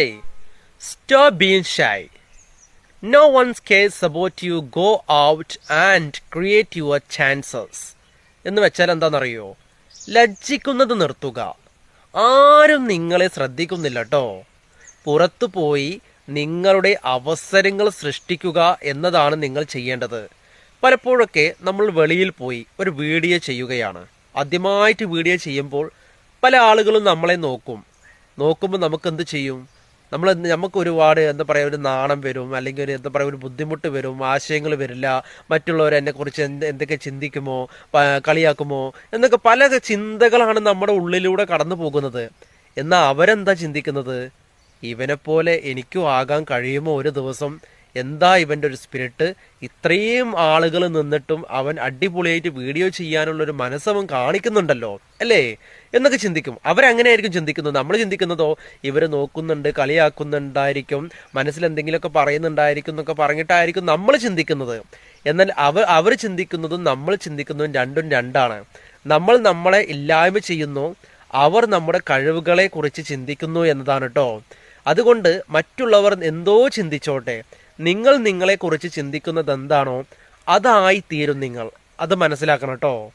Hey, stop being shy. No one cares about you. Go out and create your chances. എന്ന് വെച്ചാൽ എന്താണെന്നറിയോ? ലജ്ജിക്കുന്നത് നിർത്തുക. ആരും നിങ്ങളെ ശ്രദ്ധിക്കുന്നില്ല കേട്ടോ പുറത്തു പോയി നിങ്ങളുടെ അവസരങ്ങൾ സൃഷ്ടിക്കുക എന്നതാണ് നിങ്ങൾ ചെയ്യേണ്ടത്. പലപ്പോഴൊക്കെ നമ്മൾ വെളിയിൽ പോയി ഒരു വീഡിയോ ചെയ്യുകയാണ്. ആദ്യമായിട്ട് വീഡിയോ ചെയ്യുമ്പോൾ പല ആളുകളും നമ്മളെ നോക്കും. നോക്കുമ്പോൾ നമുക്ക് എന്ത് ചെയ്യും? നമ്മൾ നമുക്ക് ഒരുപാട് എന്താ പറയുക ഒരു നാണം വരും അല്ലെങ്കിൽ ഒരു എന്താ പറയുക ഒരു ബുദ്ധിമുട്ട് വരും ആശയങ്ങൾ വരില്ല മറ്റുള്ളവർ എന്നെക്കുറിച്ച് എന്ത് എന്തൊക്കെ ചിന്തിക്കുമോ കളിയാക്കുമോ എന്നൊക്കെ പല ചിന്തകളാണ് നമ്മുടെ ഉള്ളിലൂടെ കടന്നു പോകുന്നത്. എന്നാൽ അവരെന്താ ചിന്തിക്കുന്നത്? ഇവനെപ്പോലെ എനിക്കും ആകാൻ കഴിയുമോ ഒരു ദിവസം? എന്താ ഇവന്റെ ഒരു സ്പിരിറ്റ് ഇത്രയും ആളുകൾ നിന്നിട്ടും അവൻ അടിപൊളിയായിട്ട് വീഡിയോ ചെയ്യാനുള്ള ഒരു മനസ്സവൻ കാണിക്കുന്നുണ്ടല്ലോ അല്ലേ? എന്നൊക്കെ ചിന്തിക്കും. അവരങ്ങനെയായിരിക്കും ചിന്തിക്കുന്നത്? നമ്മൾ ചിന്തിക്കുന്നതോ ഇവർ നോക്കുന്നുണ്ട് കളിയാക്കുന്നുണ്ടായിരിക്കും മനസ്സിൽ എന്തെങ്കിലുമൊക്കെ പറയുന്നുണ്ടായിരിക്കും എന്നൊക്കെ പറഞ്ഞിട്ടായിരിക്കും നമ്മൾ ചിന്തിക്കുന്നത്. എന്നാൽ അവർ അവർ ചിന്തിക്കുന്നതും നമ്മൾ ചിന്തിക്കുന്നതും രണ്ടും രണ്ടാണ്. നമ്മൾ നമ്മളെ ഇല്ലായ്മ ചെയ്യുന്നു അവർ നമ്മുടെ കഴിവുകളെ കുറിച്ച് ചിന്തിക്കുന്നു എന്നതാണ് കേട്ടോ അതുകൊണ്ട് മറ്റുള്ളവർ എന്തോ ചിന്തിച്ചോട്ടെ നിങ്ങൾ നിങ്ങളെക്കുറിച്ച് ചിന്തിക്കുന്നത് എന്താണോ അതായി തീരും നിങ്ങൾ. അത് മനസ്സിലാക്കണം കേട്ടോ